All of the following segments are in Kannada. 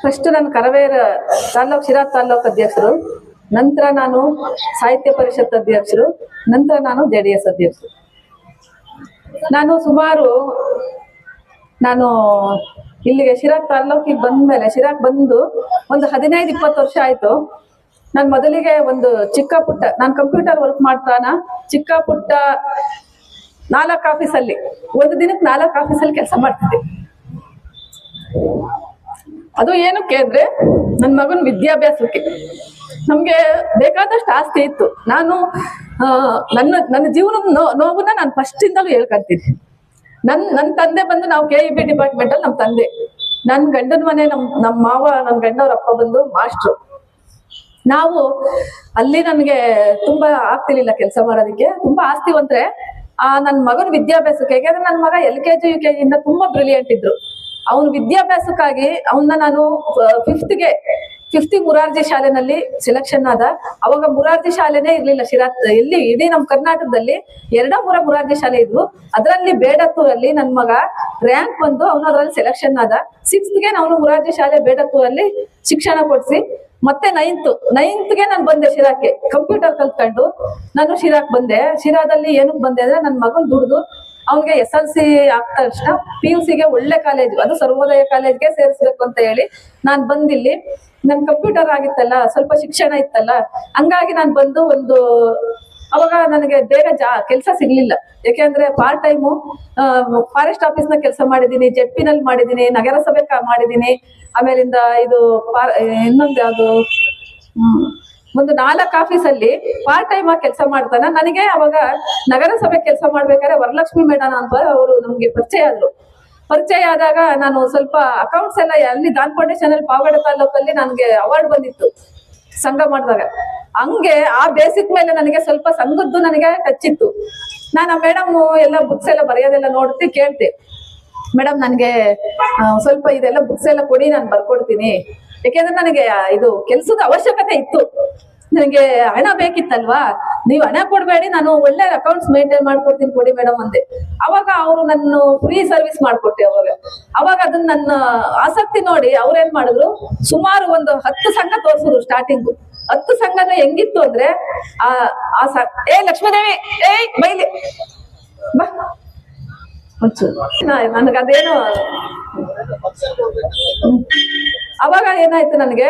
ಫಸ್ಟ್ ನಾನು ಕರವೇರ ತಾಲೂಕ್ ಶಿರಾ ತಾಲೂಕ್ ಅಧ್ಯಕ್ಷರು. ನಂತರ ನಾನು ಸಾಹಿತ್ಯ ಪರಿಷತ್ ಅಧ್ಯಕ್ಷರು. ನಂತರ ನಾನು ಜೆ ಡಿ ಎಸ್ ಅಧ್ಯಕ್ಷರು. ನಾನು ಸುಮಾರು, ನಾನು ಇಲ್ಲಿಗೆ ಶಿರಾ ತಾಲ್ಲೂಕಿಗೆ ಬಂದ್ಮೇಲೆ, ಶಿರಾಕ್ ಬಂದು ಒಂದು ಹದಿನೈದು, ಇಪ್ಪತ್ತು ವರ್ಷ ಆಯ್ತು. ನಾನು ಮೊದಲಿಗೆ ಒಂದು ಚಿಕ್ಕ ಪುಟ್ಟ ನಾನು ಕಂಪ್ಯೂಟರ್ ವರ್ಕ್ ಮಾಡ್ತಾನ. ಚಿಕ್ಕ ಪುಟ್ಟ ನಾಲ್ಕು ಆಫೀಸಲ್ಲಿ ಒಂದು ದಿನಕ್ಕೆ ನಾಲ್ಕು ಆಫೀಸಲ್ಲಿ ಕೆಲಸ ಮಾಡ್ತಿದ್ದೆ. ಅದು ಏನಕ್ಕೆ ಅಂದ್ರೆ ನನ್ನ ಮಗನ ವಿದ್ಯಾಭ್ಯಾಸಕ್ಕೆ ನಮ್ಗೆ ಬೇಕಾದಷ್ಟು ಆಸ್ತಿ ಇತ್ತು. ನಾನು ನನ್ನ ನನ್ನ ಜೀವನದ ನೋವನ್ನ ನಾನು ಫಸ್ಟ್ ಇಂದಲೂ ಹೇಳ್ಕೊಂತೀನಿ. ನನ್ ನನ್ನ ತಂದೆ ಬಂದು ನಾವು ಕೆ ಇ ಬಿ ಡಿಪಾರ್ಟ್ಮೆಂಟ್ ಅಲ್ಲಿ ನಮ್ಮ ತಂದೆ. ನನ್ನ ಗಂಡನ ಮನೆ ನಮ್ ನಮ್ಮ ಮಾವ ನನ್ನ ಗಂಡವ್ರ ಅಪ್ಪ ಬಂದು ಮಾಸ್ಟ್ರು. ನಾವು ಅಲ್ಲಿ ನನಗೆ ತುಂಬಾ ಆಗ್ತಿರ್ಲಿಲ್ಲ ಕೆಲಸ ಮಾಡೋದಕ್ಕೆ, ತುಂಬಾ ಆಸ್ತಿವಂತ್ರೆ, ಆ ನನ್ನ ಮಗನ ವಿದ್ಯಾಭ್ಯಾಸಕ್ಕೆ, ಯಾಕಂದ್ರೆ ನನ್ನ ಮಗ L K G U K ಜಿಯಿಂದ ತುಂಬಾ ಬ್ರಿಲಿಯಂಟ್ ಇದ್ರು. ಅವನ ವಿದ್ಯಾಭ್ಯಾಸಕ್ಕಾಗಿ ಅವನ್ನ ನಾನು ಫಿಫ್ತ್ಗೆ ಫಿಫ್ತ್ ಮುರಾರ್ಜಿ ಶಾಲೆನಲ್ಲಿ ಸೆಲೆಕ್ಷನ್ ಆದ. ಅವಾಗ ಮುರಾರ್ಜಿ ಶಾಲೆನೇ ಇರ್ಲಿಲ್ಲ. ಶಿರಾ, ಇಲ್ಲಿ ಇಡೀ ನಮ್ಮ ಕರ್ನಾಟಕದಲ್ಲಿ ಎರಡ ಮೂರ ಮುರಾರ್ಜಿ ಶಾಲೆ ಇದ್ವು. ಅದರಲ್ಲಿ ಬೇಡತ್ತೂರಲ್ಲಿ ನನ್ನ ಮಗ ರ್ಯಾಂಕ್ ಬಂದು ಅವನು ಅದರಲ್ಲಿ ಸೆಲೆಕ್ಷನ್ ಆದ. ಸಿಕ್ಸ್ತ್ಗೆ ನಾನು ಮುರಾರ್ಜಿ ಶಾಲೆ ಬೇಡತ್ತೂರಲ್ಲಿ ಶಿಕ್ಷಣ ಕೊಡಿಸಿ. ಮತ್ತೆ ನೈನ್ತ್ ನೈನ್ತ್ಗೆ ನಾನು ಬಂದೆ ಶಿರಾಕ್ಕೆ. ಕಂಪ್ಯೂಟರ್ ಕಲ್ತ್ಕೊಂಡು ನಾನು ಶಿರಾಕ್ ಬಂದೆ. ಶಿರಾದಲ್ಲಿ ಏನಕ್ ಬಂದೆ ಅಂದ್ರೆ ನನ್ನ ಮಗನ್ ದುಡ್ದು ಅವ್ನಿಗೆ ಎಸ್ ಎಲ್ ಸಿ ತಕ್ಷಣ ಪಿ ಯು ಸಿಗೆ ಒಳ್ಳೆ ಕಾಲೇಜ್ ಅದು ಸರ್ವೋದಯ ಕಾಲೇಜ್ಗೆ ಸೇರಿಸ್ಬೇಕು ಅಂತ ಹೇಳಿ ನಾನ್ ಬಂದಿಲ್ಲಿ. ನನ್ ಕಂಪ್ಯೂಟರ್ ಆಗಿತ್ತಲ್ಲ, ಸ್ವಲ್ಪ ಶಿಕ್ಷಣ ಇತ್ತಲ್ಲ, ಹಂಗಾಗಿ ನಾನು ಬಂದು ಒಂದು, ಅವಾಗ ನನಗೆ ಬೇಗ ಜಾ, ಕೆಲಸ ಸಿಗ್ಲಿಲ್ಲ. ಯಾಕೆಂದ್ರೆ ಪಾರ್ಟ್ ಟೈಮು ಫಾರೆಸ್ಟ್ ಆಫೀಸ್ನ ಕೆಲಸ ಮಾಡಿದೀನಿ, ಜೆಡ್ಪಿನಲ್ಲಿ ಮಾಡಿದೀನಿ, ನಗರಸಭೆ ಮಾಡಿದೀನಿ. ಆಮೇಲಿಂದ ಇದು ಇನ್ನೊಂದು ಯಾವುದು. ಒಂದು ನಾಲ್ಕು ಆಫೀಸಲ್ಲಿ ಪಾರ್ಟ್ ಟೈಮ್ ಆಗಿ ಕೆಲಸ ಮಾಡ್ತಾನ. ನನಗೆ ಅವಾಗ ನಗರಸಭೆ ಕೆಲಸ ಮಾಡ್ಬೇಕಾದ್ರೆ ವರಲಕ್ಷ್ಮಿ ಮೇಡಮ್ ಅಂತ ಅವರು ನಮ್ಗೆ ಪರಿಚಯ ಆದ್ರು. ಪರಿಚಯ ಆದಾಗ ನಾನು ಸ್ವಲ್ಪ ಅಕೌಂಟ್ಸ್ ಎಲ್ಲ ಅಲ್ಲಿ ದಾನ್ ಫೌಂಡೇಶನ್ ಅಲ್ಲಿ ಪಾವಗಡ ತಾಲೂಕಲ್ಲಿ ನನ್ಗೆ ಅವಾರ್ಡ್ ಬಂದಿತ್ತು ಸಂಘ ಮಾಡಿದಾಗ. ಹಂಗೆ ಆ ಬೇಸಿಕ್ ಮೇಲೆ ನನಗೆ ಸ್ವಲ್ಪ ಸಂಘದ್ದು ನನಗೆ ಕಚ್ಚಿತ್ತು ನಾನು ಆ ಮೇಡಮ್ ಎಲ್ಲ ಬುಕ್ಸ್ ಎಲ್ಲ ಬರೆಯೋದೆಲ್ಲ ನೋಡ್ತಿ ಕೇಳ್ತೆ ಮೇಡಮ್ ನನಗೆ ಸ್ವಲ್ಪ ಇದೆಲ್ಲ ಬುಕ್ಸ್ ಎಲ್ಲ ಕೊಡಿ, ನಾನು ಬರ್ಕೊಡ್ತೀನಿ. ಯಾಕೆಂದ್ರೆ ನನಗೆ ಇದು ಕೆಲಸದ ಅವಶ್ಯಕತೆ ಇತ್ತು. ನನಗೆ ಹಣ ಬೇಕಿತ್ತಲ್ವಾ? ನೀವು ಹಣ ಕೊಡಬೇಡಿ, ನಾನು ಒಳ್ಳೆ ಅಕೌಂಟ್ಸ್ ಮೇಂಟೈನ್ ಮಾಡ್ಕೊಡ್ತೀನಿ ಕೊಡಿ ಮೇಡಮ್ ಅಂದೆ. ಅವಾಗ ಅವರು ನನ್ನ ಫ್ರೀ ಸರ್ವಿಸ್ ಮಾಡ್ಕೊಟ್ಟೆ ಅವಾಗ. ಅವಾಗ ಅದನ್ನ ನನ್ನ ಆಸಕ್ತಿ ನೋಡಿ ಅವ್ರೇನ್ ಮಾಡಿದ್ರು? ಸುಮಾರು ಒಂದು ಹತ್ತು ಸಂಘ ತೋರಿಸಿದ್ರು ಸ್ಟಾರ್ಟಿಂಗ್ ಹತ್ತು ಸಂಘನ ಹೆಂಗಿತ್ತು ಅಂದ್ರೆ, ಆ ಆ ಏ ಲಕ್ಷ್ಮೀದೇವಿ ಏಯ್ ಬೈಲಿ. ಬಾ. ನನಗದೇನು ಅವಾಗ ಏನಾಯ್ತು ನನಗೆ?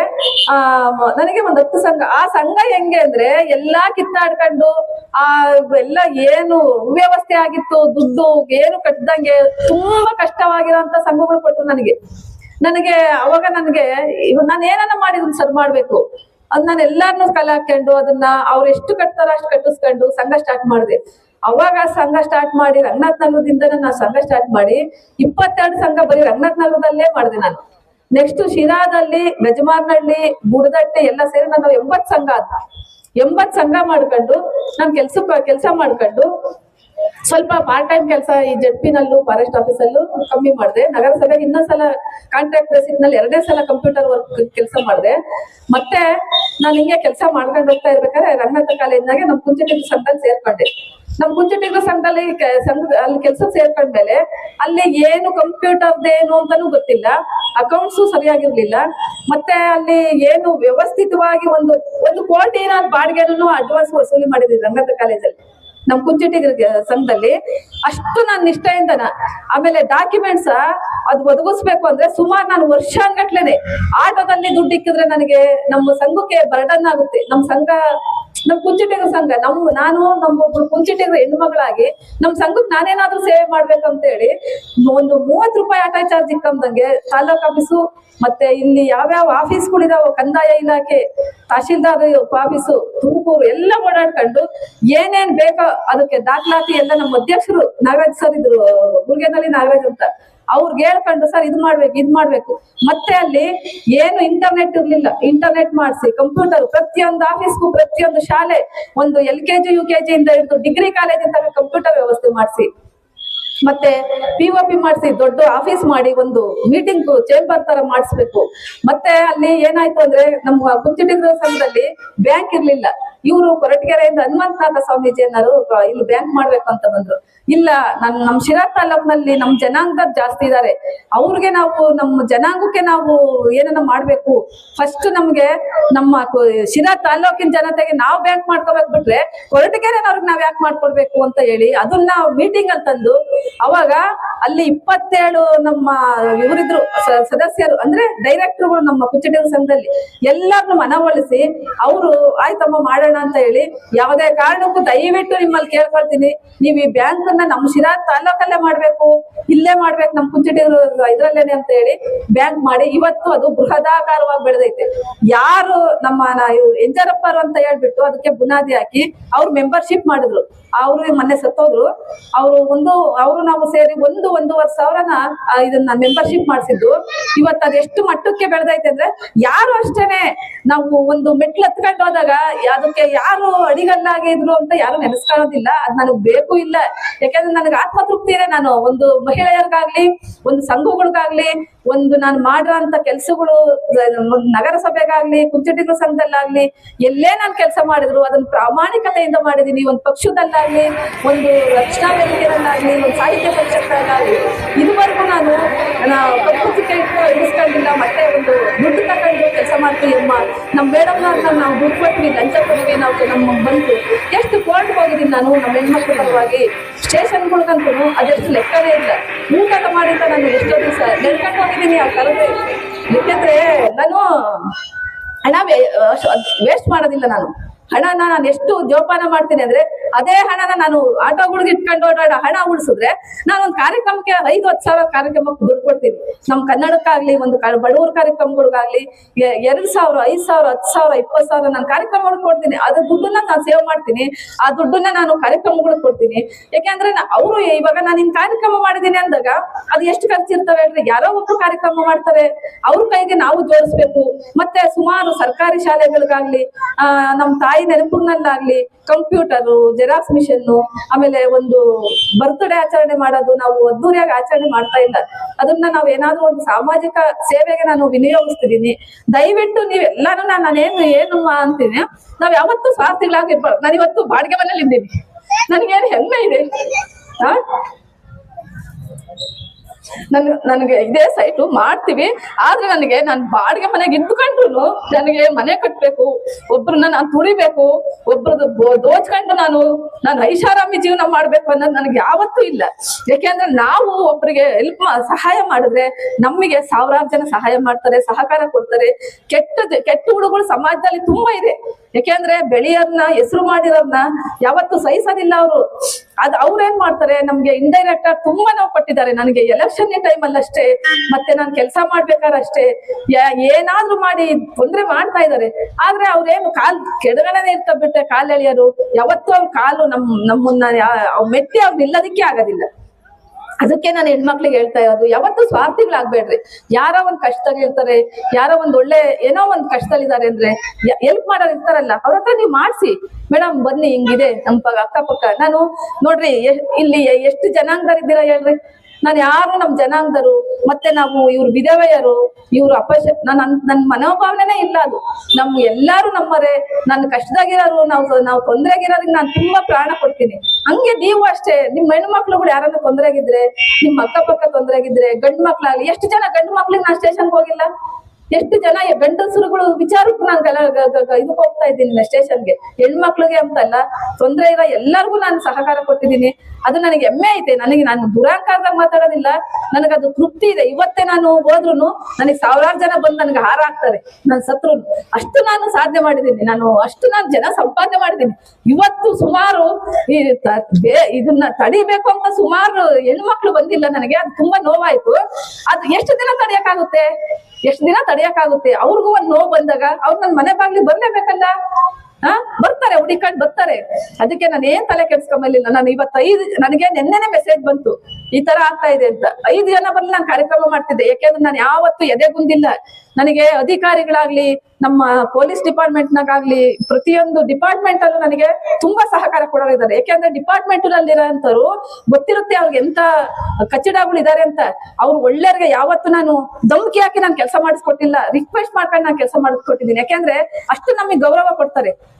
ಆ, ನನಗೆ ಒಂದ್ ಹತ್ತು ಸಂಘ. ಆ ಸಂಘ ಹೆಂಗೆ ಅಂದ್ರೆ ಎಲ್ಲಾ ಕಿತ್ತಾಡ್ಕೊಂಡು, ಆ, ಎಲ್ಲ ಏನು ವ್ಯವಸ್ಥೆ ಆಗಿತ್ತು, ದುಡ್ಡು ಏನು ಕಟ್ಟದಂಗೆ ತುಂಬಾ ಕಷ್ಟವಾಗಿರೋಂತ ಸಂಘಗಳು ಕೊಟ್ರು ನನಗೆ. ನನಗೆ, ಅವಾಗ ನನಗೆ ನಾನು ಏನನ್ನ ಮಾಡಿದ್ರು ಸರ್ ಮಾಡ್ಬೇಕು. ಅದ್ ನಾನು ಎಲ್ಲಾರ್ನು ಕಲೆ ಹಾಕೊಂಡು ಅದನ್ನ ಅವ್ರು ಎಷ್ಟು ಕಟ್ತಾರ ಅಷ್ಟು ಕಟ್ಟಿಸ್ಕೊಂಡು ಸಂಘ ಸ್ಟಾರ್ಟ್ ಮಾಡಿದೆ. ಅವಾಗ ಸಂಘ ಸ್ಟಾರ್ಟ್ ಮಾಡಿ ರಂಗನಾಥ್ ನಗರದಿಂದ ನಾನು ಸಂಘ ಸ್ಟಾರ್ಟ್ ಮಾಡಿ ಇಪ್ಪತ್ತೆರಡು ಸಂಘ ಬರೀ ರಂಗನಾಥ್ ನಗರದಲ್ಲೇ ಮಾಡಿದೆ ನಾನು. ನೆಕ್ಸ್ಟ್ ಶಿರಾದಲ್ಲಿ ಗಜಮಾರ್ನಹಳ್ಳಿ ಬುಡದಟ್ಟೆ ಎಲ್ಲ ಸೇರಿ ನಾನು ಎಂಬತ್ ಸಂಘ ಅಂತ ಎಂಬತ್ ಸಂಘ ಮಾಡ್ಕೊಂಡು ನಾನು ಕೆಲ್ಸ ಕೆಲಸ ಮಾಡ್ಕೊಂಡು ಸ್ವಲ್ಪ ಪಾರ್ಟ್ ಟೈಮ್ ಕೆಲಸ ಈ ಜಡ್ಪಿನಲ್ಲೂ ಫಾರೆಸ್ಟ್ ಆಫೀಸಲ್ಲೂ ಕಮ್ಮಿ ಮಾಡಿದೆ. ನಗರಸಭೆಗೆ ಇನ್ನೊಂದ್ಸಲ ಕಾಂಟ್ರಾಕ್ಟ್ ಬೇಸಿಕ್ನಲ್ಲಿ ಎರಡೇ ಸಲ ಕಂಪ್ಯೂಟರ್ ವರ್ಕ್ ಕೆಲಸ ಮಾಡಿದೆ. ಮತ್ತೆ ನಾನು ಹಿಂಗೆ ಕೆಲಸ ಮಾಡ್ಕೊಂಡು ಹೋಗ್ತಾ ಇರ್ಬೇಕಾದ್ರೆ ರಂಗನಾಥ ಕಾಲೇಜ್ನಾಗೆ ನಮ್ ಕುಂಚಿಟಿಗ ಸಂಘದಲ್ಲಿ ಸೇರ್ಕೊಂಡೆ. ನಮ್ ಕುಂಚಿಟಿಗ ಸಂಘದಲ್ಲಿ ಸಂಘ, ಅಲ್ಲಿ ಕೆಲಸ ಸೇರ್ಕೊಂಡ್ಮೇಲೆ ಅಲ್ಲಿ ಏನು ಕಂಪ್ಯೂಟರ್ದೇನು ಅಂತಾನೂ ಗೊತ್ತಿಲ್ಲ. ಅಕೌಂಟ್ಸ್ ಸರಿಯಾಗಿರ್ಲಿಲ್ಲ. ಮತ್ತೆ ಅಲ್ಲಿ ಏನು ವ್ಯವಸ್ಥಿತವಾಗಿ ಒಂದು ಒಂದು ಕೋಟಿ ನಾನು ಬಾಡಿಗೆನೂ ಅಡ್ವಾನ್ಸ್ ವಸೂಲಿ ಮಾಡಿದ್ವಿ ರಂಗನಾಥ ಕಾಲೇಜಲ್ಲಿ ನಮ್ ಕುಂಚಿಟಿಗ ಸಂಘದಲ್ಲಿ. ಅಷ್ಟು ನಾನು ನಿಷ್ಠೆಯಿಂದ ಆಮೇಲೆ ಡಾಕ್ಯುಮೆಂಟ್ಸ್ ಅದು ಒದಗಿಸ್ಬೇಕು ಅಂದ್ರೆ ಸುಮಾರು ನಾನು ವರ್ಷಾನ್ಗಟ್ಲೆನೆ. ಆಟೋದಲ್ಲಿ ದುಡ್ಡು ಇಕ್ಕಿದ್ರೆ ನನಗೆ ನಮ್ಮ ಸಂಘಕ್ಕೆ ಬರ್ಡನ್ ಆಗುತ್ತೆ. ನಮ್ ಸಂಘ ನಮ್ ಕುಂಚಿಟಿಗ ಸಂಘ, ನಮ್, ನಾನು ನಮ್ಮ ಕುಂಚಿಟಿಗ ಹೆಣ್ಮಗಳಾಗಿ ನಮ್ ಸಂಘಕ್ಕೆ ನಾನೇನಾದ್ರೂ ಸೇವೆ ಮಾಡ್ಬೇಕಂತ ಹೇಳಿ ಒಂದು ಮೂವತ್ ರೂಪಾಯಿ ಆಟೋ ಚಾರ್ಜ್ ಇಕ್ಕಂದಂಗೆ ತಾಲೂಕ್ ಆಫೀಸು, ಮತ್ತೆ ಇಲ್ಲಿ ಯಾವ್ಯಾವ ಆಫೀಸ್ಗಳಿದಾವ, ಕಂದಾಯ ಇಲಾಖೆ, ತಹಶೀಲ್ದಾರ್ ಆಫೀಸು, ತುಮಕೂರು ಎಲ್ಲ ಓಡಾಡ್ಕೊಂಡು ಏನೇನ್ ಬೇಕೋ ಅದಕ್ಕೆ ದಾಖಲಾತಿ ಎಲ್ಲ ನಮ್ಮ ಅಧ್ಯಕ್ಷರು ನಾಗರಾಜ್ ಸರ್ ಇದ್ರು ಗುಳ್ಗೆನಲ್ಲಿ ನಾಗರಾಜ್ ಅಂತ. ಅವ್ರಿಗೆ ಹೇಳ್ಕೊಂಡು, ಸರ್, ಇದು ಮಾಡ್ಬೇಕು, ಇದ್ ಮಾಡ್ಬೇಕು. ಮತ್ತೆ ಅಲ್ಲಿ ಏನು ಇಂಟರ್ನೆಟ್ ಇರ್ಲಿಲ್ಲ. ಇಂಟರ್ನೆಟ್ ಮಾಡಿಸಿ ಕಂಪ್ಯೂಟರ್ ಪ್ರತಿಯೊಂದು ಆಫೀಸ್ಗೂ ಪ್ರತಿಯೊಂದು ಶಾಲೆ, ಒಂದು L K G U K G ಇಂದ ಹಿಡಿದು ಡಿಗ್ರಿ ಕಾಲೇಜ್ ತನಕ ಕಂಪ್ಯೂಟರ್ ವ್ಯವಸ್ಥೆ ಮಾಡಿಸಿ. ಮತ್ತೆ ಪಿ ಒ ಪಿ ಮಾಡಿಸಿ, ದೊಡ್ಡ ಆಫೀಸ್ ಮಾಡಿ, ಒಂದು ಮೀಟಿಂಗ್ ಚೇಂಬರ್ ತರ ಮಾಡಿಸ್ಬೇಕು. ಮತ್ತೆ ಅಲ್ಲಿ ಏನಾಯ್ತು ಅಂದ್ರೆ, ನಮ್ಮ ಕುಂಚಿಟಿಗ್ರ ಸಂಘದಲ್ಲಿ ಬ್ಯಾಂಕ್ ಇರ್ಲಿಲ್ಲ. ಇವರು ಕೊರಟಗೆರೆಯಿಂದ ಹನುಮಂತನಾಥ ಸ್ವಾಮೀಜಿ ಅನ್ನೋರು ಇಲ್ಲಿ ಬ್ಯಾಂಕ್ ಮಾಡ್ಬೇಕು ಅಂತ ಬಂದ್ರು. ಇಲ್ಲ, ನಮ್ ನಮ್ ಶಿರಾ ತಾಲೂಕ್ನಲ್ಲಿ ನಮ್ ಜನಾಂಗದ ಜಾಸ್ತಿ ಇದಾರೆ. ಅವ್ರಿಗೆ ನಾವು ನಮ್ಮ ಜನಾಂಗಕ್ಕೆ ನಾವು ಏನನ್ನ ಮಾಡ್ಬೇಕು? ಫಸ್ಟ್ ನಮ್ಗೆ ನಮ್ಮ ಶಿರಾ ತಾಲೂಕಿನ ಜನತೆಗೆ ನಾವು ಬ್ಯಾಂಕ್ ಮಾಡ್ಕೋಬೇಕು ಬಿಟ್ರೆ ಕೊರಟಗೆರೆನವ್ರಿಗೆ ನಾವ್ ಯಾಕೆ ಮಾಡ್ಕೊಡ್ಬೇಕು ಅಂತ ಹೇಳಿ, ಅದನ್ನ ಮೀಟಿಂಗ್ ಅಂತಂದು ಅವಾಗ ಅಲ್ಲಿ ಇಪ್ಪತ್ತೇಳು ನಮ್ಮ ಇವರಿದ್ರು ಸದಸ್ಯರು, ಅಂದ್ರೆ ಡೈರೆಕ್ಟರ್ಗಳು ನಮ್ಮ ಕುಚ್ಚಟಿಗ ಸಂಘದಲ್ಲಿ. ಎಲ್ಲರನ್ನು ಮನವೊಲಿಸಿ ಅವರು, ಆಯ್ತಮ್ಮ, ಮಾಡೋಣ ಅಂತ ಹೇಳಿ, ಯಾವುದೇ ಕಾರಣಕ್ಕೂ ದಯವಿಟ್ಟು ನಿಮ್ಮಲ್ಲಿ ಕೇಳ್ಕೊಳ್ತೀನಿ. ನೀವು ಈ ಬ್ಯಾಂಕ್ ನಮ್ಮ ಶಿರಾ ತಾಲೂಕಲ್ಲೇ ಮಾಡ್ಬೇಕು, ಇಲ್ಲೇ ಮಾಡ್ಬೇಕು ನಮ್ ಕುಂಚಿಟಿಗರು ಇದ್ರಲ್ಲೇನೆ ಅಂತ ಹೇಳಿ ಬ್ಯಾಂಕ್ ಮಾಡಿ, ಇವತ್ತು ಅದು ಬೃಹದಾಕಾರವಾಗಿ ಬೆಳೆದೈತೆ. ಯಾರು ನಮ್ಮ ಎಂಜರಪ್ಪರು ಅಂತ ಹೇಳ್ಬಿಟ್ಟು ಅದಕ್ಕೆ ಬುನಾದಿ ಹಾಕಿ, ಅವ್ರು ಮೆಂಬರ್ಶಿಪ್ ಮಾಡಿದ್ರು. ಅವ್ರು ಮೊನ್ನೆ ಸತ್ತೋದ್ರು. ಅವರು ಒಂದು, ಅವರು ನಾವು ಸೇರಿ ಒಂದು ಒಂದೂವರೆ ಸಾವಿರನ ಇದನ್ನ ಮೆಂಬರ್ಶಿಪ್ ಮಾಡಿಸಿದ್ದು. ಇವತ್ತು ಅದೆಷ್ಟು ಮಟ್ಟಕ್ಕೆ ಬೆಳೆದೈತೆ ಅಂದ್ರೆ, ಯಾರು ಅಷ್ಟೇನೆ ನಾವು ಒಂದು ಮೆಟ್ಲು ಹತ್ಕೊಂಡು ಹೋದಾಗ ಅದಕ್ಕೆ ಯಾರು ಅಡಿಗಲ್ಲಾಗಿದ್ರು ಅಂತ ಯಾರು ನೆನೆಸ್ಕೊಳ್ಳೋದಿಲ್ಲ. ಅದ್ ನನಗ್ ಬೇಕು ಇಲ್ಲ. ಯಾಕಂದ್ರೆ ನನಗೆ ಆತ್ಮತೃಪ್ತಿ ಇದೆ. ನಾನು ಒಂದು ಮಹಿಳೆಯರಿಗಾಗ್ಲಿ, ಒಂದು ಸಂಘಗಳಿಗಾಗ್ಲಿ, ಒಂದು ನಾನು ಮಾಡುವಂತ ಕೆಲಸಗಳು ನಗರಸಭೆಗಾಗ್ಲಿ, ಕುಂಚಟಿಗರ ಸಂಘದಲ್ಲಾಗ್ಲಿ, ಎಲ್ಲೇ ನಾನು ಕೆಲಸ ಮಾಡಿದ್ರು, ಅದನ್ನ ಪ್ರಾಮಾಣಿಕತೆಯಿಂದ ಮಾಡಿದೀನಿ, ಒಂದು ಪಕ್ಷದಲ್ಲಾಗ್ಲಿ. ಒಂದು ರಕ್ಷಣಾ ವೇದಿಕೆಗಳನ್ನಾಗಲಿ ಒಂದು ಸಾಹಿತ್ಯ ಪರಿಷತ್ತಲ್ಲಾಗ್ಲಿ ಇದುವರೆಗೂ ನಾನು ಕಪ್ಪು ಟಿಕೆಟ್ ಇಟ್ಟು ಮತ್ತೆ ಒಂದು ದುಡ್ಡು ತಗೊಂಡು ಕೆಲಸ ಮಾಡ್ತೀವಿ ಅಮ್ಮ. ನಮ್ಮ ಮೇಡಮ್ನವ್ರನ್ನ ನಾವು ದುಡ್ಡು ಕೊಟ್ವಿ ಲಂಚ ನಾವು ನಮ್ಮ ಬಂತು ಎಷ್ಟು ಕೋರ್ಟ್ ಹೋಗಿದ್ದೀನಿ ನಾನು, ನಮ್ಮ ಹೆಣ್ಮಕ್ಳ ಪರವಾಗಿ ಸ್ಟೇಷನ್ಗಳ್ಗಂತೂ ಅದೆಷ್ಟು ಲೆಕ್ಕವೇ ಇಲ್ಲ. ಊಟ ಮಾಡಿದ್ದ ನಾನು ಎಷ್ಟೋ ದಿವಸ ನೆನ್ಕೊಂಡು ಹೋಗಿದ್ದೀನಿ ಆ ಕರೆದು ಯಾಕೆಂದ್ರೆ ನಾನು ಹಣ ವೇಸ್ಟ್ ಮಾಡೋದಿಲ್ಲ ನಾನು. ಹಣನ ನಾನು ಎಷ್ಟು ಜೋಪಾನ ಮಾಡ್ತೀನಿ ಅಂದ್ರೆ ಅದೇ ಹಣನ ನಾನು ಆಟೋಗಳಿಗೆ ಇಟ್ಕೊಂಡು ಓಡಾಡ ಹಣ ಉಳಿಸಿದ್ರೆ ನಾನು ಒಂದು ಕಾರ್ಯಕ್ರಮಕ್ಕೆ ಐದು ಹತ್ತು ಸಾವಿರ ಕಾರ್ಯಕ್ರಮಕ್ಕೆ ದುಡ್ಡು ಕೊಡ್ತೀನಿ. ನಮ್ಮ ಕನ್ನಡಕ್ಕಾಗ್ಲಿ, ಒಂದು ಬಡವರ ಕಾರ್ಯಕ್ರಮಗಳಿಗಾಗ್ಲಿ ಎರಡ್ ಸಾವಿರ, ಐದ್ ಸಾವಿರ, ಹತ್ತು ಸಾವಿರ, ಇಪ್ಪತ್ತು ಸಾವಿರ ನಾನು ಕಾರ್ಯಕ್ರಮಗಳು ಕೊಡ್ತೀನಿ. ಅದ್ರ ದುಡ್ಡನ್ನ ನಾನು ಸೇವ್ ಮಾಡ್ತೀನಿ. ಆ ದುಡ್ಡನ್ನ ನಾನು ಕಾರ್ಯಕ್ರಮಗಳಿಗೆ ಕೊಡ್ತೀನಿ. ಯಾಕೆಂದ್ರೆ ಅವರು ಇವಾಗ ನಾನು ಇನ್ ಕಾರ್ಯಕ್ರಮ ಮಾಡಿದ್ದೀನಿ ಅಂದಾಗ ಅದು ಎಷ್ಟು ಖರ್ಚಿರ್ತವೆ ಅಂದ್ರೆ ಯಾರೋ ಒಬ್ರು ಕಾರ್ಯಕ್ರಮ ಮಾಡ್ತಾರೆ. ಅವ್ರ ಕೈಗೆ ನಾವು ಜೋಡಿಸ್ಬೇಕು. ಮತ್ತೆ ಸುಮಾರು ಸರ್ಕಾರಿ ಶಾಲೆಗಳಿಗಾಗ್ಲಿ ನಮ್ ತಾಯಿ ನೆನಪಿನಲ್ಲಾಗ್ಲಿ ಕಂಪ್ಯೂಟರು, ಜೆರಾಕ್ಸ್ ಮಿಷನ್ ಆಮೇಲೆ ಒಂದು ಬರ್ತ್ಡೇ ಆಚರಣೆ ಮಾಡೋದು, ನಾವು ಅದ್ದೂರಿಯಾಗಿ ಆಚರಣೆ ಮಾಡ್ತಾ ಇಲ್ಲ. ಅದನ್ನ ನಾವು ಏನಾದ್ರೂ ಒಂದು ಸಾಮಾಜಿಕ ಸೇವೆಗೆ ನಾನು ವಿನಿಯೋಗಿಸ್ತಿದ್ದೀನಿ. ದಯವಿಟ್ಟು ನೀವೆಲ್ಲಾನು ನಾನು ನಾನೇನು ಏನು ಅಂತೀನಿ. ನಾವ್ ಯಾವತ್ತೂ ಸ್ವಾರ್ಥಿಗಳಾಗಿರ್ಬಾರ್ದು. ನಾನು ಇವತ್ತು ಬಾಡಿಗೆ ಮನೇಲಿ ಇದ್ದೀನಿ ನನಗೇನು ಹೆಮ್ಮೆ ಇದೆ? ಆ? ನನ್, ನನಗೆ ಇದೇ ಸೈಟು ಮಾಡ್ತೀವಿ. ಆದ್ರೆ ನನಗೆ ನಾನು ಬಾಡಿಗೆ ಮನೆಗೆ ಇದ್ದುಕೊಂಡ್ರು ನನಗೆ ಮನೆ ಕಟ್ಬೇಕು, ಒಬ್ರನ್ನ ನಾನು ತುಳಿಬೇಕು ಒಬ್ರದ್ದು ದೋಚ್ಕೊಂಡು ನಾನು ನಾನು ಐಷಾರಾಮಿ ಜೀವನ ಮಾಡ್ಬೇಕು ಅನ್ನೋದು ನನಗೆ ಯಾವತ್ತೂ ಇಲ್ಲ. ಯಾಕೆಂದ್ರೆ ನಾವು ಒಬ್ರಿಗೆ ಹೆಲ್ಪ್ ಸಹಾಯ ಮಾಡಿದ್ರೆ ನಮಗೆ ಸಾವಿರಾರು ಜನ ಸಹಾಯ ಮಾಡ್ತಾರೆ, ಸಹಕಾರ ಕೊಡ್ತಾರೆ. ಕೆಟ್ಟ ಕೆಟ್ಟ ಹುಡುಗರು ಸಮಾಜದಲ್ಲಿ ತುಂಬಾ ಇದೆ. ಯಾಕೆಂದ್ರೆ ಬೆಳೆಯೋರ್ನ ಹೆಸರು ಮಾಡಿರೋರ್ನ ಯಾವತ್ತು ಸಹಿಸೋದಿಲ್ಲ ಅವರು. ಅದ್ ಅವ್ರ ಏನ್ ಮಾಡ್ತಾರೆ, ನಮ್ಗೆ ಇಂಡೈರೆಕ್ಟ್ ಆಗಿ ತುಂಬಾ ನೋವು ಕೊಟ್ಟಿದ್ದಾರೆ. ನನಗೆ ಎಲೆಕ್ಷನ್ ಟೈಮ್ ಅಲ್ಲಿ ಅಷ್ಟೇ ಮತ್ತೆ ನಾನು ಕೆಲಸ ಮಾಡ್ಬೇಕಾದ್ರೆ ಅಷ್ಟೇ ಏನಾದ್ರೂ ಮಾಡಿ ತೊಂದ್ರೆ ಮಾಡ್ತಾ ಇದ್ದಾರೆ. ಆದ್ರೆ ಅವ್ರೇನು ಕಾಲ್ ಕೆಡಗಣನೆ ಇರ್ತ ಬಿಟ್ಟೆ ಕಾಲ್ ಎಳಿಯೋರು ಯಾವತ್ತೂ ಅವ್ರ ಕಾಲು ನಮ್, ನಮ್ಮನ್ನ ಮೆಟ್ಟಿ ಅವ್ರು ನಿಲ್ಲೋದಿಕ್ಕೆ ಆಗೋದಿಲ್ಲ. ಅದಕ್ಕೆ ನಾನು ಹೆಣ್ಮಕ್ಳಿಗೆ ಹೇಳ್ತಾ ಇರೋದು, ಯಾವತ್ತೂ ಸ್ವಾರ್ಥಿಗಳಾಗ್ಬೇಡ್ರಿ. ಯಾರೋ ಒಂದ್ ಕಷ್ಟದಲ್ಲಿ ಇರ್ತಾರೆ, ಯಾರೋ ಒಂದ್ ಒಳ್ಳೆ ಏನೋ ಒಂದ್ ಕಷ್ಟದಲ್ಲಿದ್ದಾರೆ ಅಂದ್ರೆ ಹೆಲ್ಪ್ ಮಾಡೋರು ಇರ್ತಾರಲ್ಲ, ಅವ್ರ ಹತ್ರ ನೀವು ಮಾಡ್ಸಿ. ಮೇಡಮ್ ಬನ್ನಿ, ಹಿಂಗಿದೆ ನಮ್ಮ ಅಕ್ಕಪಕ್ಕ. ನಾನು ನೋಡ್ರಿ ಇಲ್ಲಿ ಎಷ್ಟು ಜನಾಂಗದಾರಿದ್ದೀರಾ ಹೇಳ್ರಿ? ನಾನು ಯಾರು ನಮ್ ಜನಾಂಗರು, ಮತ್ತೆ ನಾವು ಇವ್ರು ವಿಧವೆಯರು, ಇವ್ರು ಅಪಶ ನನ್ನ ನನ್ ಮನೋಭಾವನೆನೇ ಇಲ್ಲ ಅದು. ನಮ್ ಎಲ್ಲಾರು ನಮ್ಮರೇ ನನ್ನ ಕಷ್ಟದಾಗಿರೋರು, ನಾವು ನಾವು ತೊಂದರೆಗಿರೋರಿಗೆ ನಾನು ತುಂಬಾ ಪ್ರಾಣ ಕೊಡ್ತೀನಿ. ಹಂಗೆ ನೀವು ಅಷ್ಟೇ. ನಿಮ್ ಹೆಣ್ಣು ಮಕ್ಳುಗಳು ಯಾರನ್ನ ತೊಂದರೆಗಿದ್ರೆ ನಿಮ್ ಅಕ್ಕಪಕ್ಕ ತೊಂದರೆಗಿದ್ರೆ, ಗಂಡ್ ಮಕ್ಳಾಗ್ಲಿ ಎಷ್ಟು ಜನ ಗಂಡ್ ಮಕ್ಳಿಗೆ ನಾನು ಸ್ಟೇಷನ್ಗೆ ಹೋಗಿಲ್ಲ? ಎಷ್ಟು ಜನ ಗಂಡಸರುಗಳು ವಿಚಾರಕ್ಕೂ ನಾನು ಇದು ಹೋಗ್ತಾ ಇದ್ದೀನಿ ಸ್ಟೇಷನ್ಗೆ. ಹೆಣ್ಮಕ್ಳಿಗೆ ಅಂತಲ್ಲ, ತೊಂದರೆ ಇರೋ ಎಲ್ಲರಿಗೂ ನಾನು ಸಹಕಾರ ಕೊಟ್ಟಿದ್ದೀನಿ. ಅದು ನನಗೆ ಹೆಮ್ಮೆ ಐತೆ. ನನಗೆ ನಾನು ದುರಾಂಕಾರದಾಗ ಮಾತಾಡೋದಿಲ್ಲ. ನನಗದು ತೃಪ್ತಿ ಇದೆ. ಇವತ್ತೇ ನಾನು ಹೋದ್ರು ನನಗೆ ಸಾವಿರಾರು ಜನ ಬಂದು ನನಗೆ ಹಾರ ಹಾಕ್ತಾರೆ. ನಾನು ಸತ್ರು ಅಷ್ಟು ನಾನು ಸಾಧನೆ ಮಾಡಿದ್ದೀನಿ. ನಾನು ಅಷ್ಟು ನಾನು ಜನ ಸಂಪಾದನೆ ಮಾಡಿದ್ದೀನಿ. ಇವತ್ತು ಸುಮಾರು ಈ ಇದನ್ನ ತಡಿಬೇಕು ಅಂತ ಸುಮಾರು ಹೆಣ್ಮಕ್ಳು ಬಂದಿಲ್ಲ ನನಗೆ. ಅದು ತುಂಬಾ ನೋವಾಯ್ತು. ಅದು ಎಷ್ಟು ದಿನ ತಡೆಯಕ್ಕಾಗುತ್ತೆ? ಎಷ್ಟು ದಿನ ತಡೆಯಕ್ಕಾಗುತ್ತೆ? ಅವ್ರಿಗೂ ಒಂದ್ ನೋವು ಬಂದಾಗ ಅವ್ರು ನನ್ ಮನೆ ಬಾಗ್ಲಿ ಬರ್ಲೇಬೇಕಲ್ಲ? ಹಾ? ಬರ್ತಾರೆ, ಹುಡಿಕೊಂಡು ಬರ್ತಾರೆ. ಅದಕ್ಕೆ ನಾನು ಏನ್ ತಲೆ ಕೆಡ್ಸ್ಕೊಂಬಲ್ಲಿಲ್ಲ ನಾನು ಇವತ್ತೈದು, ನನಗೆ ನಿನ್ನೆನೆ ಮೆಸೇಜ್ ಬಂತು. ಈ ತರ ಆಗ್ತಾ ಇದೆ ಅಂತ. ಐದು ಜನ ಬರ್ಲಿ ನಾನು ಕಾರ್ಯಕ್ರಮ ಮಾಡ್ತಿದ್ದೆ. ಯಾಕೆಂದ್ರೆ ನಾನು ಯಾವತ್ತು ಎದೆಗುಂದಿಲ್ಲ ನನಗೆ ಅಧಿಕಾರಿಗಳಾಗ್ಲಿ, ನಮ್ಮ ಪೊಲೀಸ್ ಡಿಪಾರ್ಟ್ಮೆಂಟ್ ನಾಗಾಗ್ಲಿ ಪ್ರತಿಯೊಂದು ಡಿಪಾರ್ಟ್ಮೆಂಟ್ ಅಲ್ಲೂ ನನಗೆ ತುಂಬಾ ಸಹಕಾರ ಕೊಡೋರಿದ್ದಾರೆ. ಯಾಕೆಂದ್ರೆ ಡಿಪಾರ್ಟ್ಮೆಂಟ್ ನಲ್ಲಿರೋಂಥವ್ರು ಗೊತ್ತಿರುತ್ತೆ ಅವ್ರಿಗೆ ಎಂತ ಕಚ್ಚಡಗಳು ಇದಾರೆ ಅಂತ. ಅವ್ರು ಒಳ್ಳೆಯವ್ರಿಗೆ ಯಾವತ್ತು ನಾನು ಧಮಕಿ ಹಾಕಿ ನಾನು ಕೆಲಸ ಮಾಡಿಸ್ಕೊಟ್ಟಿಲ್ಲ. ರಿಕ್ವೆಸ್ಟ್ ಮಾಡ್ಕೊಂಡು ನಾನು ಕೆಲಸ ಮಾಡಿಸ್ಕೊಟ್ಟಿದ್ದೀನಿ. ಯಾಕೆಂದ್ರೆ ಅಷ್ಟು ನಮಗೆ ಗೌರವ ಕೊಡ್ತಾರೆ.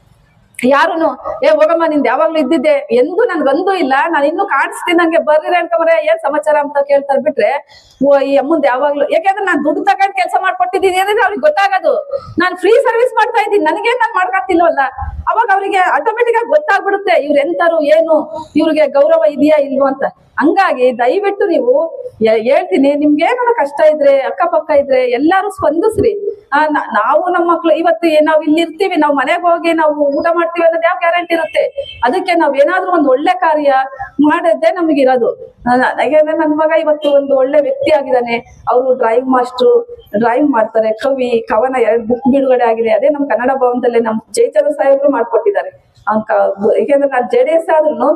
ಯಾರುನು, ಏ, ಹೋಗಮ್ಮ, ನಿಂದ ಯಾವಾಗ್ಲೂ ಇದ್ದಿದ್ದೆ. ಎಂದು ನನ್ಗಂದೂ ಇಲ್ಲ. ನಾನು ಇನ್ನು ಕಾಣಿಸ್ತೀನಿ, ನಂಗೆ ಬರ್ರಿ ಅಂತವ್ರೆ ಏನ್ ಸಮಾಚಾರ ಅಂತ ಕೇಳ್ತಾರ ಬಿಟ್ರೆ, ಓ, ಈ ಅಮ್ಮಂದ್ ಯಾವಾಗ್ಲೂ, ಯಾಕಂದ್ರೆ ನಾನ್ ದುಡ್ಡು ತಗೊಂಡ್ ಕೆಲಸ ಮಾಡ್ಕೊಟ್ಟಿದ್ದೀನಿ ಅಂದ್ರೆ ಅವ್ರಿಗೆ ಗೊತ್ತಾಗೋದು. ನಾನ್ ಫ್ರೀ ಸರ್ವಿಸ್ ಮಾಡ್ತಾ ಇದ್ದೀನಿ. ನನಗೇನ್ ನಾನ್ ಮಾಡ್ಕೊತಿಲ್ವಲ್ಲ? ಅವಾಗ ಅವ್ರಿಗೆ ಆಟೋಮೆಟಿಕ್ ಆಗಿ ಗೊತ್ತಾಗ್ಬಿಡುತ್ತೆ, ಇವ್ರು ಎಂತಾರು ಏನು, ಇವ್ರಿಗೆ ಗೌರವ ಇದೆಯಾ ಇಲ್ವೋ ಅಂತ. ಹಂಗಾಗಿ ದಯವಿಟ್ಟು ನೀವು ಹೇಳ್ತೀನಿ ನಿಮ್ಗೆ ಏನಾರ ಕಷ್ಟ ಇದ್ರೆ, ಅಕ್ಕಪಕ್ಕ ಇದ್ರೆ ಎಲ್ಲಾರು ಸ್ಪಂದಿಸ್ರಿ. ನಾವು ನಮ್ಮ ಮಕ್ಳು ಇವತ್ತು ನಾವ್ ಇಲ್ಲಿ ಇರ್ತೀವಿ, ನಾವು ಮನೆಗೆ ಹೋಗಿ ನಾವು ಊಟ ಮಾಡ್ತೀವಿ ಅನ್ನೋದು ಯಾವ ಗ್ಯಾರಂಟಿ ಇರುತ್ತೆ? ಅದಕ್ಕೆ ನಾವ್ ಏನಾದ್ರೂ ಒಂದು ಒಳ್ಳೆ ಕಾರ್ಯ ಮಾಡದ್ದೇ ನಮಗಿರೋದು. ಯಾಕಂದ್ರೆ ನನ್ ಮಗ ಇವತ್ತು ಒಂದು ಒಳ್ಳೆ ವ್ಯಕ್ತಿ ಆಗಿದ್ದಾನೆ. ಅವರು ಡ್ರಾಯಿಂಗ್ ಮಾಸ್ಟ್ರು ಡ್ರಾಯಿಂಗ್ ಮಾಡ್ತಾರೆ. ಕವಿ, ಕವನ ಎರಡು ಬುಕ್ ಬಿಡುಗಡೆ ಆಗಿದೆ. ಅದೇ ನಮ್ ಕನ್ನಡ ಭವನದಲ್ಲೇ ನಮ್ ಜೈಚಂದ್ರ ಸಾಹೇಬ್ರು ಮಾಡ್ಕೊಟ್ಟಿದ್ದಾರೆ. ಅಂಕ ಯಾಕೆಂದ್ರೆ ನಾನು ಜೆ ಡಿ ಎಸ್ ಆದ್ರೂ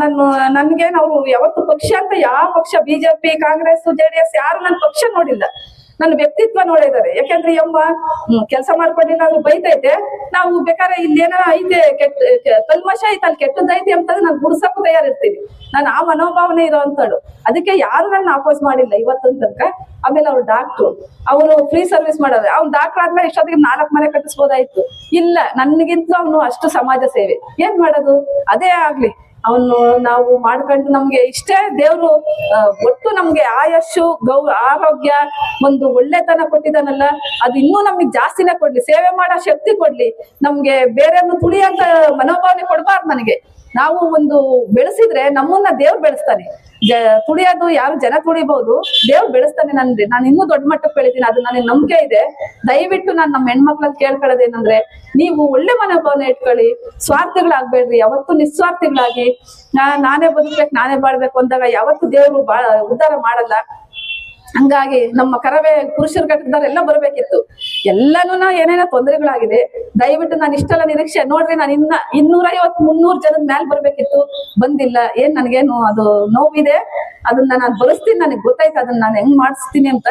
ನಾನು ನನ್ಗೆ ನಾವು ಯಾವತ್ತು ಪಕ್ಷ ಅಂತ, ಯಾವ ಪಕ್ಷ BJP Congress J D S ಯಾರು ನನ್ನ ಪಕ್ಷ ನೋಡಿಲ್ಲ. ನನ್ನ ವ್ಯಕ್ತಿತ್ವ ನೋಡಿದ್ದಾರೆ. ಯಾಕೆಂದ್ರೆ ಎಂಬ ಕೆಲಸ ಮಾಡ್ಕೊಂಡಿಲ್ಲ ಅಂದ್ರೆ ಬೈತೈತೆ. ನಾವು ಬೇಕಾದ್ರೆ ಇಲ್ಲಿ ಏನಾರ ಐತೆ, ಕೆಟ್ಟ ಕಲ್ಮಶ ಐತೆ, ಅಲ್ಲಿ ಕೆಟ್ಟದೈತೆ ಅಂತಂದ್ರೆ ನಾನು ಗುಡ್ಸಕ್ಕೂ ತಯಾರಿರ್ತೀನಿ. ನಾನು ಆ ಮನೋಭಾವನೆ ಇರೋವಂಥದ್ದು ಅದಕ್ಕೆ ಯಾರು ನನ್ನ ಅಪೋಸ್ ಮಾಡಿಲ್ಲ ಇವತ್ತೊಂದ್ ತನಕ. ಆಮೇಲೆ ಅವ್ರು ಡಾಕ್ಟ್ರು ಅವನು ಫ್ರೀ ಸರ್ವಿಸ್ ಮಾಡೋದು ಅವ್ನು ಡಾಕ್ಟರ್ ಆದ್ಮೇಲೆ ಇಷ್ಟೊತ್ತಿಗೆ ನಾಲ್ಕು ಮನೆ ಕಟ್ಟಿಸ್ಬೋದಾಯ್ತು. ಇಲ್ಲ ನನ್ಗಿಂತ ಅವನು ಅಷ್ಟು ಸಮಾಜ ಸೇವೆ. ಏನ್ ಮಾಡೋದು? ಅದೇ ಆಗ್ಲಿ. ಅವನು ನಾವು ಮಾಡ್ಕೊಂಡು ನಮ್ಗೆ ಇಷ್ಟೇ ದೇವ್ರು ಒಟ್ಟು ನಮ್ಗೆ ಆಯಸ್ಸು, ಗೌ, ಆರೋಗ್ಯ, ಒಂದು ಒಳ್ಳೆತನ ಕೊಟ್ಟಿದ್ದಾನಲ್ಲ, ಅದು ಇನ್ನೂ ನಮ್ಗೆ ಜಾಸ್ತಿನೇ ಕೊಡ್ಲಿ, ಸೇವೆ ಮಾಡೋ ಶಕ್ತಿ ಕೊಡ್ಲಿ, ನಮ್ಗೆ ಬೇರೆಯನ್ನು ತುಳಿಯಂತ ಮನೋಭಾವನೆ ಕೊಡ್ಬಾರ್ದು ನನಗೆ. ನಾವು ಒಂದು ಬೆಳೆಸಿದ್ರೆ ನಮ್ಮನ್ನ ದೇವ್ರು ಬೆಳೆಸ್ತಾನೆ. ತುಳಿಯೋದು ಯಾರು ಜನ ತುಳಿಬಹುದು ದೇವ್ರು ಬೆಳೆಸ್ತಾನೆ ನನ್ಗೆ. ನಾನು ಇನ್ನೂ ದೊಡ್ಡ ಮಟ್ಟಕ್ಕೆ ಬೆಳಿತೀನಿ, ಅದು ನನಗೆ ನಂಬಿಕೆ ಇದೆ. ದಯವಿಟ್ಟು ನಾನು ನಮ್ಮ ಹೆಣ್ಮಕ್ಳಲ್ಲಿ ಕೇಳ್ಕೊಳ್ಳೋದೇನಂದ್ರೆ ನೀವು ಒಳ್ಳೆ ಮನೋಭಾವನೆ ಇಟ್ಕೊಳ್ಳಿ. ಸ್ವಾರ್ಥಗಳಾಗ್ಬೇಡ್ರಿ, ಯಾವತ್ತು ನಿಸ್ವಾರ್ಥಗಳಾಗಿ. ನಾ, ನಾನೇ ಬದುಕ್ಬೇಕು, ನಾನೇ ಬಾಳ್ಬೇಕು ಅಂದಾಗ ಯಾವತ್ತು ದೇವ್ರು ಬಾಳ ಉದ್ಧಾರ ಮಾಡಲ್ಲ. ಹಂಗಾಗಿ ನಮ್ಮ ಕರವೇ ಪುರುಷರ ಘಟಕದವರೆಲ್ಲ ಬರ್ಬೇಕಿತ್ತು. ಎಲ್ಲಾನು ಏನೇನೋ ತೊಂದರೆಗಳಾಗಿದೆ. ದಯವಿಟ್ಟು ನಾನು ಇಷ್ಟೆಲ್ಲ ನಿರೀಕ್ಷೆ, ನೋಡ್ರಿ ನಾನು ಇನ್ನ ಇನ್ನೂರೈವತ್ ಮುನ್ನೂರ್ ಜನದ ಮ್ಯಾಲ್ ಬರ್ಬೇಕಿತ್ತು, ಬಂದಿಲ್ಲ. ಏನ್ ನನ್ಗೇನು ಅದು ನೋವಿದೆ, ಅದನ್ನ ನಾನು ಬರೆಸ್ತೀನಿ, ನನಗೆ ಗೊತ್ತಾಯ್ತು, ಅದನ್ನ ನಾನು ಹೆಂಗ್ ಮಾಡಿಸ್ತೀನಿ ಅಂತ.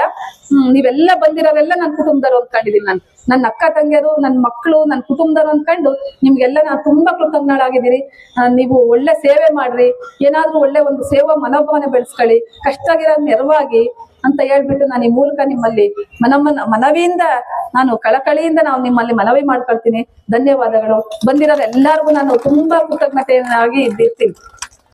ಹ್ಮ್, ನೀವೆಲ್ಲ ಬಂದಿರೋರೆಲ್ಲ ನನ್ನ ಕುಟುಂಬದವ್ರು ಅಂದ್ಕೊಂಡಿದ್ದೀನಿ ನಾನು. ನನ್ನ ಅಕ್ಕ ತಂಗಿಯರು ನನ್ನ ಮಕ್ಕಳು ನನ್ನ ಕುಟುಂಬದವ್ರು ಅಂದ್ಕೊಂಡು ನಿಮ್ಗೆಲ್ಲ ನಾನು ತುಂಬಾ ಕೃತಜ್ಞಳಾಗಿದ್ದೀರಿ. ನೀವು ಒಳ್ಳೆ ಸೇವೆ ಮಾಡ್ರಿ. ಏನಾದ್ರೂ ಒಳ್ಳೆ ಒಂದು ಸೇವಾ ಮನೋಭಾವನೆ ಬೆಳೆಸ್ಕೊಳ್ಳಿ. ಕಷ್ಟ ಆಗಿರೋ ನೆರವಾಗಿ ಅಂತ ಹೇಳ್ಬಿಟ್ಟು ನಾನು ಈ ಮೂಲಕ ನಿಮ್ಮಲ್ಲಿ ಮನಮನ ಮನವಿಯಿಂದ ನಾನು ಕಳಕಳಿಯಿಂದ ನಾವು ನಿಮ್ಮಲ್ಲಿ ಮನವಿ ಮಾಡ್ಕೊಳ್ತೀನಿ. ಧನ್ಯವಾದಗಳು. ಬಂದಿರೋ ಎಲ್ಲಾರ್ಗು ನಾನು ತುಂಬಾ ಕೃತಜ್ಞತೆಯನ್ನಾಗಿ ಇದ್ದಿರ್ತೀನಿ